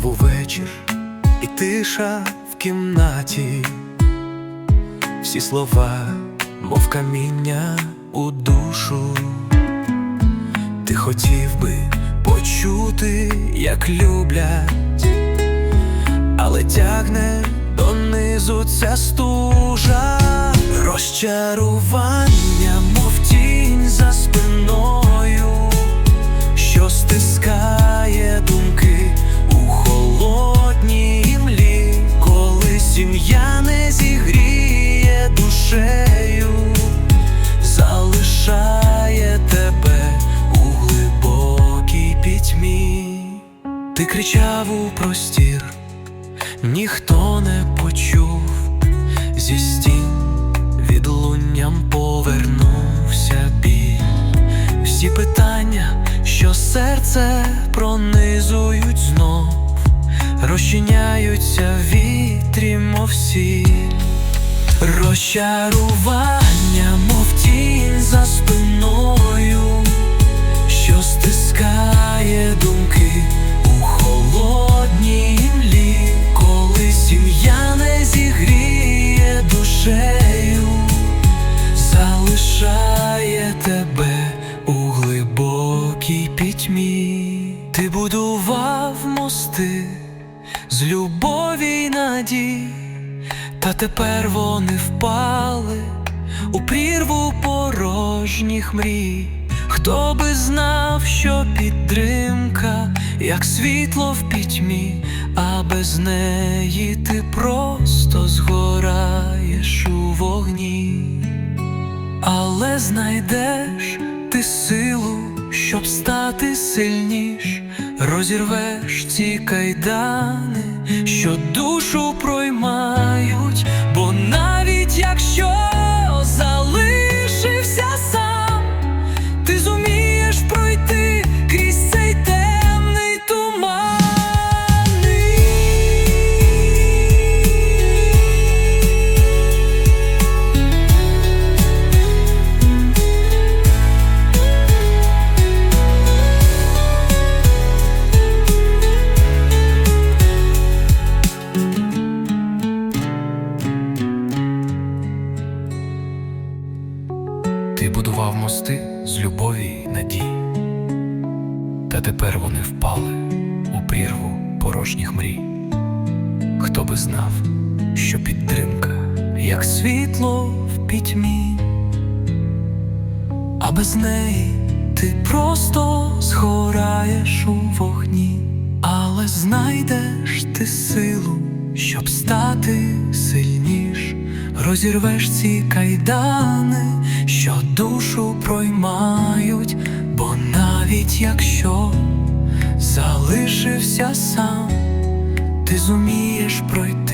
знову вечір і тиша в кімнаті, всі слова, мов каміння у душу. Ти хотів би почути, як люблять, але тягне донизу ця стужа розчару. Ти кричав у простір, ніхто не почув зі стін відлунням повернувся біль. Всі питання, що серце пронизують знов, розчиняються вітрі, мов сіль. Розчарування, мов тінь за спиною, Ти будував мости з любові й надій, та тепер вони впали у прірву порожніх мрій. Хто би знав, що підтримка, як світло в пітьмі, а без неї ти просто згораєш у вогні. Але знайдеш ти силу, щоб стати сильніш, розірвеш ці кайдани, що душу проймають, Ти будував мости з любові й надій, та тепер вони впали у прірву порожніх мрій. Хто би знав, що підтримка, як світло в пітьмі, а без неї ти просто згораєш у вогні, розірвеш ці кайдани, що душу проймають, бо навіть якщо залишився сам, ти зумієш пройти